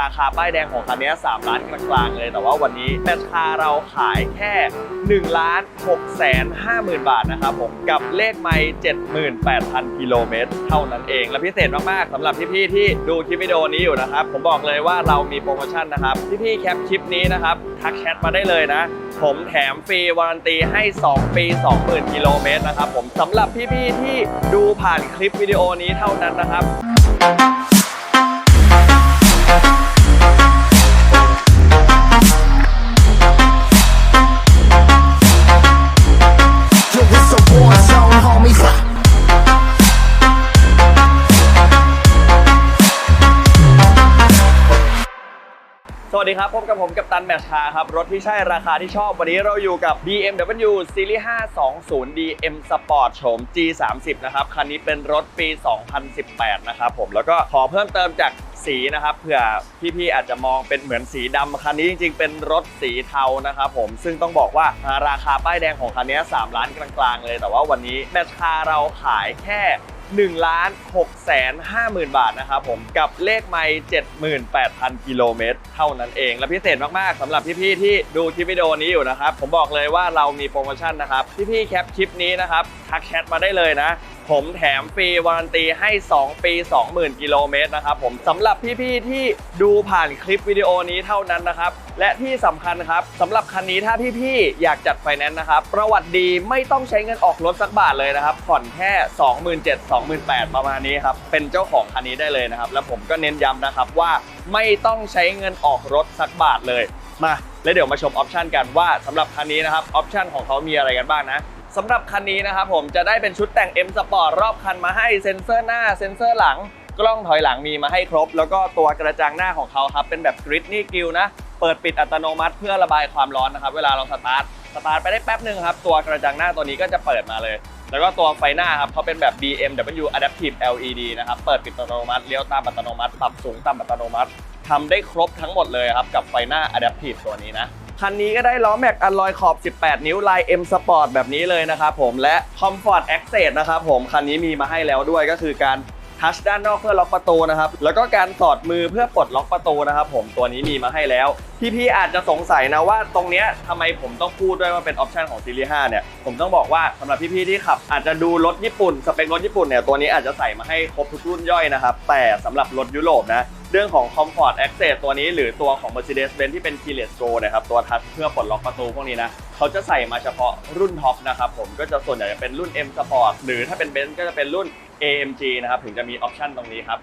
ราคาป้ายแดงของคันนี้3ล้านกลางๆเลย แต่ว่าวันนี้ราคาเราขายแค่1ล้าน6แสน5หมื่นบาทนะครับผมกับเลขไม่78,000 กิโลเมตรเท่านั้นเอง และพิเศษมากๆสำหรับพี่ๆที่ดูคลิปวิดีโอนี้อยู่นะครับ ผมบอกเลยว่าเรามีโปรโมชั่นนะครับพี่ๆแคปคลิปนี้นะครับทักแชทมาได้เลยนะ ผมแถมฟรีวารันตีให้ 2 ปี 20,000 กิโลเมตรนะครับผมสำหรับพี่ๆที่ดูผ่านคลิปวิดีโอนี้เท่านั้นนะครับ สวัสดีครับ พบกับผมกับตันแมชชาครับ รถที่ใช่ราคาที่ชอบวันนี้เราอยู่กับ BMW Series 520 DM Sport โฉม G30 นะครับ คันนี้เป็นรถปี 2018 นะครับผมแล้วก็ขอเพิ่มเติมจากสีนะครับเผื่อพี่ๆอาจจะมองเป็นเหมือนสีดำคันนี้จริงๆ เป็นรถสีเทานะครับผมซึ่งต้องบอกว่าราคาป้ายแดงของคันนี้ 3 ล้านกลางๆ เลย แต่ว่าวันนี้แมชชาเราขายแค่ 1ล้าน6แสน5หมื่นบาทนะครับผมกับเลขไม่78,000 กิโลเมตรเท่านั้นเอง และพิเศษมาก ๆสำหรับพี่ ๆ ที่ดูคลิปวิดีโอนี้อยู่นะครับ ผมบอกเลยว่าเรามีโปรโมชั่นนะครับ พี่ ๆ แคปคลิปนี้นะครับ ทักแชทมาได้เลยนะ ผมแถมฟรีวารันตีให้ 2 ปี 20,000 กิโลเมตรนะครับผมสำหรับพี่ๆที่ดูผ่านคลิปวิดีโอนี้เท่านั้นนะครับ และที่สำคัญครับสำหรับคันนี้ถ้าพี่ๆอยากจัดไฟแนนซ์นะครับ ประวัติดีไม่ต้องใช้เงินออกรถสักบาทเลยนะครับ ผ่อนแค่ 27,000 28,000 ประมาณนี้ครับ เป็นเจ้าของคันนี้ได้เลยนะครับ แล้วผมก็เน้นย้ำนะครับว่าไม่ต้องใช้เงินออกรถสักบาทเลยมาแล้วเดี๋ยวมาชมออปชันกันว่าสำหรับคันนี้นะครับออปชันของเขามีอะไรกันบ้างนะ สำหรับคันนี้นะครับผมจะได้เป็นชุดแต่ง M Sport รอบคันมาให้เซ็นเซอร์หน้าเซ็นเซอร์หลัง กล้องถอยหลังมีมาให้ครบ แล้วก็ตัวกระจังหน้าของเขาครับเป็นแบบกริดนี่กิลนะเปิดปิดอัตโนมัติเพื่อระบายความร้อนนะครับ เวลาเราสตาร์ทสตาร์ทไปได้แป๊บหนึ่งครับ ตัวกระจังหน้าตัวนี้ก็จะเปิดมาเลย แล้วก็ตัวไฟหน้าครับเขาเป็นแบบ BMW Adaptive LED นะครับ เปิดปิดอัตโนมัติเลี้ยวตามอัตโนมัติ ปรับสูงตามอัตโนมัติทำได้ครบทั้งหมดเลยครับ กับไฟหน้า Adaptive ตัวนี้นะ คันนี้ก็ได้ล้อแม็กอัลลอยขอบ 18 นิ้วลาย M Sport แบบนี้เลยนะครับผมและ Comfort Access นะครับผมคันนี้มีมาให้แล้วด้วยก็คือการทัชด้านนอกเพื่อล็อกประตูนะครับแล้วก็การสอดมือเพื่อปลดล็อกประตูนะครับผมตัวนี้มีมาให้แล้วพี่ๆอาจจะสงสัยนะว่าตรงเนี้ยทำไมผมต้องพูดด้วยว่าเป็นออปชันของซีรีส์5เนี่ยผมต้องบอกว่าสำหรับพี่ๆที่ขับ อาจจะดูรถญี่ปุ่นสเปครถญี่ปุ่นเนี่ยตัวนี้อาจจะใส่มาให้ครบทุกรุ่นย่อยนะครับแต่สำหรับรถยุโรปนะ เรื่องของ Comfort Access ตัวนี้หรือตัวของ Mercedes-Benz ที่เป็น Keyless Go นะครับตัวทัชเพื่อปลดล็อกประตูพวกนี้นะเขาจะใส่มาเฉพาะรุ่นท็อปนะครับผมก็จะส่วนใหญ่จะเป็นรุ่น M Sport หรือถ้าเป็น Benz ก็จะเป็นรุ่น AMG นะครับถึงจะมีออปชันตรงนี้ครับ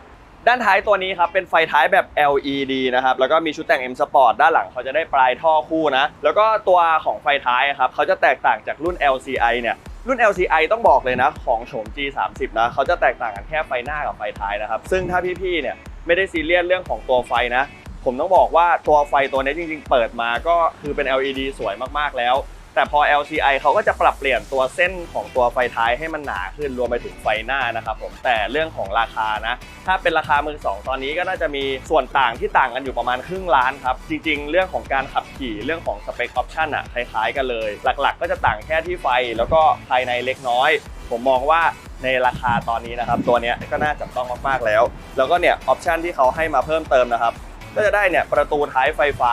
ด้านท้ายตัวนี้ครับเป็นไฟท้ายแบบ LED นะครับแล้วก็มีชุดแต่ง M Sport ด้านหลังเขาจะได้ปลายท่อคู่นะแล้วก็ตัวของไฟท้ายอะครับเขาจะแตกต่างจากรุ่น LCI เนี่ยรุ่น LCI ต้องบอกเลยนะของโฉม G30 นะเขาจะแตกต่างกันแค่ไฟหน้ากับไฟท้ายนะครับซึ่งถ้าพี่ๆเนี่ย ไม่ได้ซีเรียสเรื่องของตัวไฟนะ ผมต้องบอกว่าตัวไฟตัวนี้จริง ๆ เปิดมาก็คือเป็น LED สวยมากๆแล้ว แต่พอ LCI เขาก็จะปรับเปลี่ยนตัวเส้นของตัวไฟท้ายให้มันหนาขึ้นรวมไปถึงไฟหน้านะครับผมแต่เรื่องของราคานะ ถ้าเป็นราคามือสองตอนนี้ก็น่าจะมีส่วนต่างที่ต่างกันอยู่ประมาณครึ่งล้านครับจริง ๆ เรื่องของการขับขี่เรื่องของสเปคออปชั่นอะคล้ายๆกันเลย หลักๆ ก็จะต่างแค่ที่ไฟแล้วก็ภายในเล็กน้อย ผมมองว่า ในราคาตอนนี้นะครับ ตัวนี้ก็น่าจับต้องมากๆแล้ว แล้วก็เนี่ยออปชันที่เขาให้มาเพิ่มเติมนะครับก็จะได้เนี่ยประตูท้ายไฟฟ้า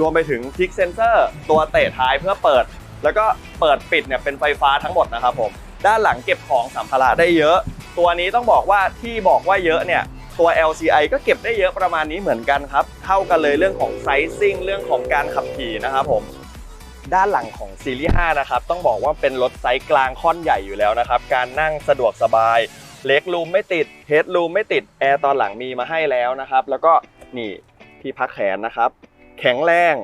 รวมไปถึงคลิกเซนเซอร์ตัวเตะท้ายเพื่อเปิด แล้วก็เปิดปิดเนี่ยเป็นไฟฟ้าทั้งหมดนะครับผมด้านหลังเก็บของสัมภาระได้เยอะ ตัวนี้ต้องบอกว่าที่บอกว่าเยอะเนี่ยตัว LCI ก็เก็บได้เยอะประมาณนี้เหมือนกันครับ เท่ากันเลยเรื่องของไซซิ่งเรื่องของการขับขี่นะครับผม ด้านหลังของซีรีส์5นะครับต้องบอกว่าเป็นรถไซส์กลางค่อนใหญ่อยู่แล้วนะครับ การนั่งสะดวกสบาย เล็กรูมไม่ติดเฮดรูมไม่ติด แอร์ตอนหลังมีมาให้แล้วนะครับ แล้วก็นี่ที่พักแขนนะครับ แข็งแรง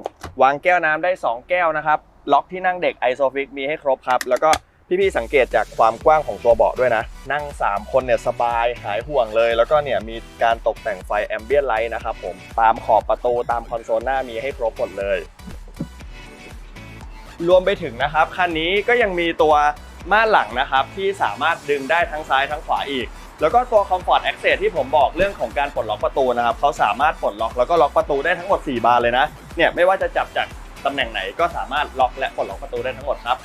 วางแก้วน้ำได้ 2 แก้วนะครับ ล็อกที่นั่งเด็กไอโซฟิกมีให้ครบครับ แล้วก็พี่ๆสังเกตจากความกว้างของตัวเบาะด้วยนะ นั่ง 3 คนเนี่ยสบายหายห่วงเลย แล้วก็เนี่ยมีการตกแต่งไฟแอมเบียนไลท์นะครับผมตามขอบประตูตามคอนโซลหน้ามีให้ครบหมดเลย รวมไปถึงนะครับคันนี้ก็ยังมีตัวม่านหลังนะครับที่สามารถดึงได้ทั้งซ้ายทั้งขวาอีก แล้วก็ตัว Comfort Access ที่ผมบอกเรื่องของการปลดล็อกประตูนะครับเขาสามารถปลดล็อกแล้วก็ล็อกประตูได้ทั้งหมด 4 บานเลยนะเนี่ยไม่ว่าจะจับจากตำแหน่งไหนก็สามารถล็อกและปลดล็อกประตูได้ทั้งหมดครับ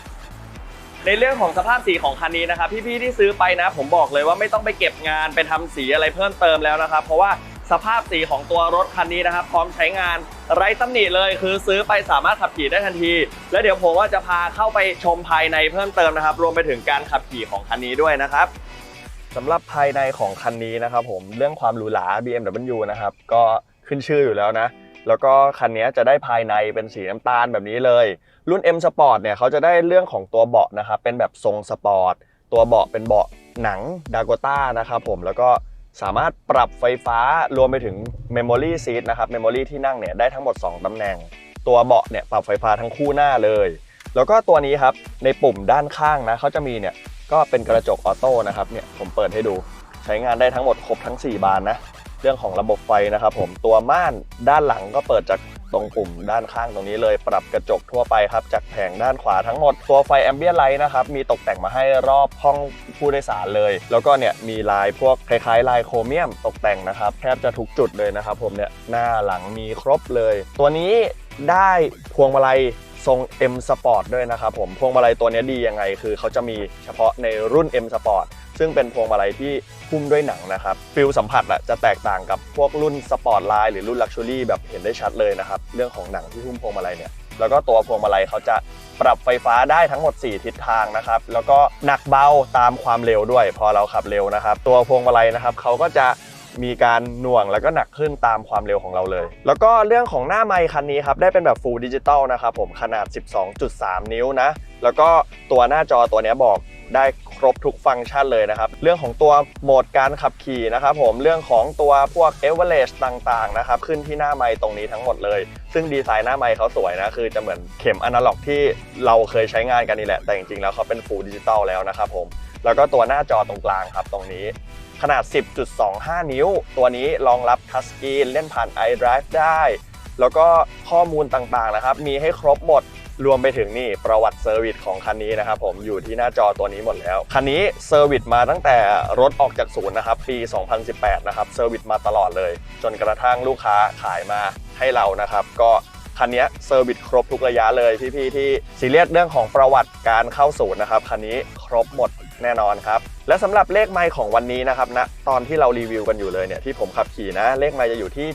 ในเรื่องของสภาพสีของคันนี้นะครับพี่ๆที่ซื้อไปนะผมบอกเลยว่าไม่ต้องไปเก็บงานไปทำสีอะไรเพิ่มเติมแล้วนะครับ เพราะว่าสภาพสีของตัวรถคันนี้นะครับ พร้อมใช้งาน ไร้ตำหนิเลยคือซื้อไปสามารถขับขี่ได้ทันที แล้วเดี๋ยวผมว่าจะพาเข้าไปชมภายในเพิ่มเติมนะครับ รวมไปถึงการขับขี่ของคันนี้ด้วยนะครับสำหรับภายในของคันนี้นะครับผมเรื่องความหรูหรา BMW นะครับก็ขึ้นชื่ออยู่แล้วนะ แล้วก็คันนี้จะได้ภายในเป็นสีน้ำตาลแบบนี้เลย รุ่น M Sport เนี่ยเขาจะได้เรื่องของตัวเบาะนะครับเป็นแบบทรงสปอร์ตตัวเบาะเป็นเบาะหนังดากต้านะครับผมแล้วก็ สามารถปรับไฟฟ้ารวมไปถึง Memory Seat นะครับ Memory ที่นั่งเนี่ยได้ทั้งหมด 2ตำแหน่ง ตัวเบาะเนี่ยปรับไฟฟ้าทั้งคู่หน้าเลย แล้วก็ตัวนี้ครับในปุ่มด้านข้างนะเขาจะมีเนี่ยก็เป็นกระจกออโต้นะครับเนี่ยผมเปิดให้ดู ใช้งานได้ทั้งหมดครบทั้ง 4 บานนะ เรื่องของระบบไฟนะครับผมตัวม่านด้านหลังก็เปิดจาก ตรงปุ่มด้านข้างตรงนี้เลยปรับกระจกทั่วไปครับจากแผงด้านขวาทั้งหมดตัวไฟแอมเบียนไลท์นะครับมีตกแต่งมาให้รอบห้องผู้โดยสารเลย แล้วก็เนี่ยมีลายพวกคล้ายๆ ลายโครเมียมตกแต่งนะครับแทบจะทุกจุดเลยนะครับผมเนี่ยหน้าหลังมีครบเลย ตัวนี้ได้พวงมาลัยทรง M Sport ด้วยนะครับผมพวงมาลัยตัวนี้ดียังไง คือเขาจะมีเฉพาะในรุ่น M Sport ซึ่งเป็นพวงมาลัยที่หุ้มด้วยหนังนะครับฟิลสัมผัสอะจะแตกต่างกับพวกรุ่นสปอร์ตไลน์หรือรุ่นลักชัวรี่แบบเห็นได้ชัดเลยนะครับเรื่องของหนังที่หุ้มพวงมาลัยเนี่ยแล้วก็ตัวพวงมาลัยเขาจะปรับไฟฟ้าได้ทั้งหมด 4 ทิศทางนะครับ แล้วก็หนักเบาตามความเร็วด้วย พอเราขับเร็วนะครับ ตัวพวงมาลัยนะครับเขาก็จะมีการหน่วงแล้วก็หนักขึ้นตามความเร็วของเราเลย แล้วก็เรื่องของหน้าไมค์คันนี้ครับ ได้เป็นแบบ Full Digital นะครับผมขนาด 12.3 นิ้วนะ แล้วก็ตัวหน้าจอตัวเนี้ยบอก ได้ครบทุกฟังก์ชันเลยนะครับ เรื่องของตัวโหมดการขับขี่นะครับผมเรื่องของตัวพวก e v e r a g e ต่างๆนะครับขึ้นที่หน้าไมค์ตรงนี้ทั้งหมดเลย ซึ่งดีไซน์หน้าไมค์เขาสวยนะคือจะเหมือนเข็มอนาล็อกที่เราเคยใช้งานกันนี่แหละ แต่จริงๆแล้วเขาเป็น Full Digital แล้วนะครับผมแล้วก็ตัวหน้าจอตรงกลางครับตรงนี้ขนาด 10.25 นิ้ว ตัวนี้รองรับทัชสกรีนเล่นผ่าน iDrive ได้ แล้วก็ข้อมูลต่างๆนะครับ มีให้ครบหมด รวมไปถึงนี่ประวัติเซอร์วิสของคันนี้นะครับผมอยู่ที่หน้าจอตัวนี้หมดแล้ว คันนี้เซอร์วิสมาตั้งแต่รถออกจากศูนย์นะครับปี 2018 นะครับเซอร์วิสมาตลอดเลย จนกระทั่งลูกค้าขายมาให้เรานะครับ ก็คันนี้เซอร์วิสครบทุกระยะเลยพี่ๆที่ซีเรียสเรื่องของประวัติการเข้าศูนย์นะครับคันนี้ครบหมดแน่นอนครับ และสำหรับเลขไมล์ของวันนี้นะครับณนะตอนที่เรารีวิวกันอยู่เลยเนี่ยที่ผมขับขี่นะ เลขไมล์จะอยู่ที่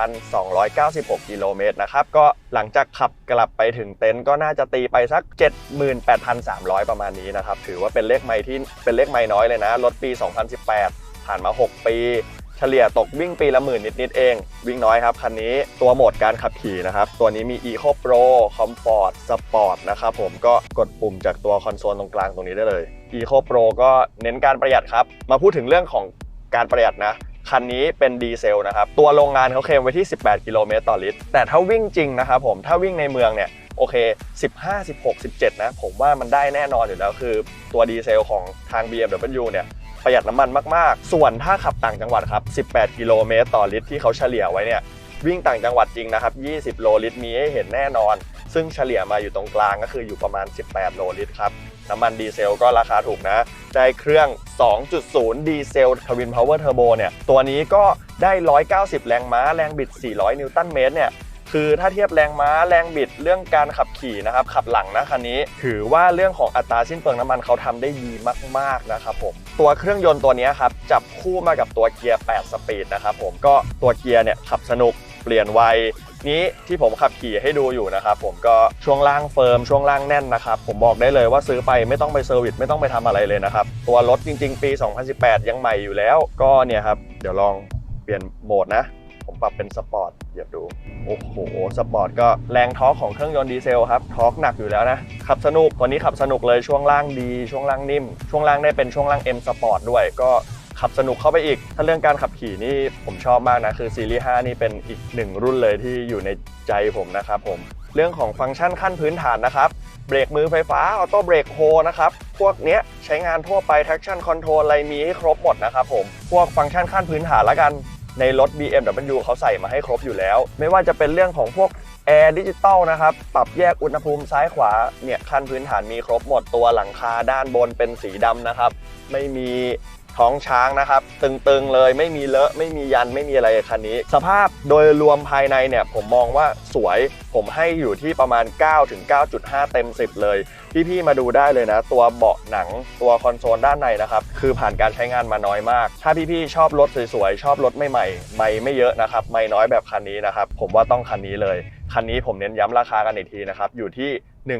78,296 กิโลเมตรนะครับ ก็หลังจากขับกลับไปถึงเต็นท์ก็น่าจะตีไปสัก 78,300 ประมาณนี้นะครับ ถือว่าเป็นเลขไมล์ที่เป็นเลขไมล์น้อยเลยนะ รถปี 2018 ผ่านมา 6 ปี เฉลี่ยตกวิ่งปีละหมื่นนิดๆเอง วิ่งน้อยครับคันนี้ตัวโหมดการขับขี่นะครับ ตัวนี้มี Eco Pro Comfort Sport นะครับผมก็กดปุ่มจากตัวคอนโซลตรงกลางตรงนี้ได้เลย Eco Pro ก็เน้นการประหยัดครับ มาพูดถึงเรื่องของการประหยัดนะ คันนี้เป็นดีเซลนะครับ ตัวโรงงานเขาเคลมไว้ที่ 18 กิโลเมตรต่อลิตร แต่ถ้าวิ่งจริงนะครับผม ถ้าวิ่งในเมืองเนี่ยโอเค 15 16 17 นะ ผมว่ามันได้แน่นอนอยู่แล้วคือ ตัวดีเซลของทาง BMW เนี่ยประหยัดน้ำมันมาก ๆ ส่วนถ้าขับต่างจังหวัดครับ 18 กิโลเมตรต่อลิตรที่เขาเฉลี่ยไว้เนี่ยวิ่งต่างจังหวัดจริงนะครับ 20 โลลิตรมีให้เห็นแน่นอน ซึ่งเฉลี่ยมาอยู่ตรงกลางก็คืออยู่ประมาณ 18 โลลิตรครับ น้ำมันดีเซลก็ราคาถูกนะ ได้เครื่อง 2.0 ดีเซลทวินพาวเวอร์เทอร์โบเนี่ย ตัวนี้ก็ได้ 190 แรงม้า แรงบิด 400 นิวตันเมตรเนี่ย คือถ้าเทียบแรงม้าแรงบิดเรื่องการขับขี่นะครับ ขับหลังนะคันนี้ ถือว่าเรื่องของอัตราสิ้นเปลืองน้ำมันเขาทำได้ดีมาก ๆ นะครับผม ตัวเครื่องยนต์ตัวนี้ครับ จับคู่มากับตัวเกียร์ 8 สปีดนะครับผม ก็ตัวเกียร์เนี่ยขับสนุก ปลี่ยนไวนี้ที่ผมขับขี่ให้ดูอยู่นะครับผมก็ช่วงล่างเฟิร์มช่วงล่างแน่นนะครับผมบอกได้เลยว่าซื้อไปไม่ต้องไปเซอร์วิสไม่ต้องไปทำอะไรเลยนะครับตัวรถจริง ๆ ปี 2018 ยังใหม่อยู่แล้ว ก็เนี่ยครับเดี๋ยวลองเปลี่ยนโหมดนะผมปรับเป็นสปอร์ตเหยียบดู โอ้โห สปอร์ตก็แรงทอร์กของเครื่องยนต์ดีเซลครับ ทอร์กหนักอยู่แล้วนะ ขับสนุกตัวนี้ขับสนุกเลยช่วงล่างดี ช่วงล่างนิ่ม ช่วงล่างได้เป็นช่วงล่าง M Sport ด้วย ก็ ขับสนุกเข้าไปอีก ถ้าเรื่องการขับขี่นี่ผมชอบมากนะ คือซีรีส์5นี่เป็นอีกหนึ่งรุ่นเลยที่อยู่ในใจผมนะครับผมเรื่องของฟังก์ชันขั้นพื้นฐานนะครับเบรกมือไฟฟ้าออโต้เบรกโฮนะครับ พวกเนี้ยใช้งานทั่วไป traction control อะไรมีให้ครบหมดนะครับผม พวกฟังก์ชันขั้นพื้นฐานละกัน ในรถ BMW เขาใส่มาให้ครบอยู่แล้ว ไม่ว่าจะเป็นเรื่องของพวกแอร์ดิจิตอลนะครับ ปรับแยกอุณหภูมิซ้ายขวา เนี่ยขั้นพื้นฐานมีครบหมดตัวหลังคาด้านบนเป็นสีดำนะครับ ไม่มี ท้องช้างนะครับ ตึงๆเลยไม่มีเลอะไม่มียันไม่มีอะไรคันนี้ สภาพโดยรวมภายในเนี่ยผมมองว่าสวยผมให้อยู่ที่ประมาณ 9 ถึง 9.5 เต็ม 10 เลย พี่ๆมาดูได้เลยนะ ตัวเบาะหนังตัวคอนโซลด้านในนะครับ คือผ่านการใช้งานมาน้อยมาก ถ้าพี่ๆชอบรถสวยๆ ชอบรถใหม่ๆไม่ไม่เยอะนะครับ ไม่น้อยแบบคันนี้นะครับ ผมว่าต้องคันนี้เลย คันนี้ผมเน้นย้ำราคากันอีกทีนะครับ อยู่ที่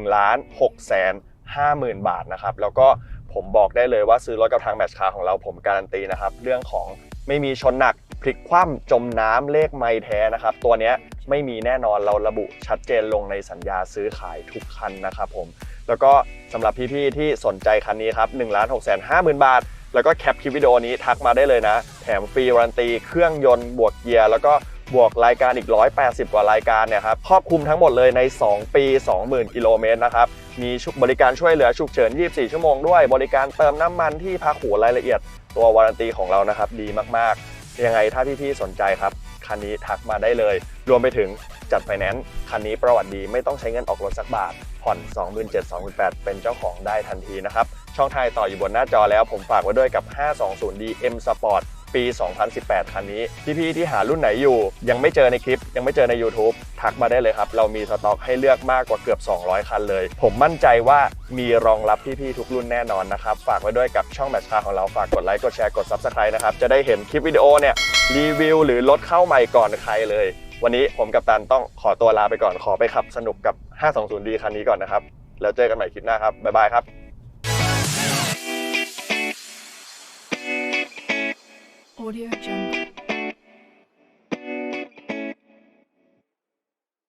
1ล้าน6แสน50,000 บาทนะครับ แล้วก็ ผมบอกได้เลยว่าซื้อรถกับทางแมชคาของเราผมการันตีนะครับ เรื่องของไม่มีชนหนักพลิกคว่ำจมน้ำเลขไม่แท้นะครับ ตัวนี้ไม่มีแน่นอนเราระบุชัดเจนลงในสัญญาซื้อขายทุกคันนะครับผมแล้วก็สำหรับพี่ๆที่สนใจคันนี้ครับ1 6 5 0 0 0 0บาท แล้วก็แคปคลิปวิดีโอนี้ทักมาได้เลยนะ แถมฟรีวารันตีเครื่องยนต์บวกเกียร์แล้วก็ บวกรายการอีก 180 กว่ารายการเนี่ยครับครอบคลุมทั้งหมดเลยใน 2 ปี 20,000 กิโลเมตรนะครับ มีบริการช่วยเหลือฉุกเฉิน 24 ชั่วโมงด้วย บริการเติมน้ำมันที่พักหูรายละเอียด ตัววารันตีของเรานะครับดีมากๆ ยังไงถ้าพี่ๆสนใจครับ คันนี้ทักมาได้เลย รวมไปถึงจัดไฟแนนซ์คันนี้ประวัติดีไม่ต้องใช้เงินออกรถสักบาท ผ่อน 27,000 28,000 เป็นเจ้าของได้ทันทีนะครับ ช่องทางต่ออยู่บนหน้าจอแล้วผมฝากไว้ด้วยกับ 520D M Sport ปี 2018 คันนี้ พี่ๆที่หารุ่นไหนอยู่ ยังไม่เจอในคลิป ยังไม่เจอใน YouTube ทักมาได้เลยครับ เรามีสต็อกให้เลือกมากกว่าเกือบ 200 คันเลย ผมมั่นใจว่ามีรองรับพี่ๆทุกรุ่นแน่นอนนะครับ ฝากไว้ด้วยกับช่องแมทชาของเราฝากกดไลค์กดแชร์กด Subscribe นะครับจะได้เห็นคลิปวิดีโอเนี่ยรีวิวหรือรถเข้าใหม่ก่อนใครเลย วันนี้ผมกับตันต้องขอตัวลาไปก่อนขอไปขับสนุกกับ 520D คันนี้ก่อนนะครับแล้วเจอกันใหม่คลิปหน้าครับบ๊ายบายครับ Audio Jungle.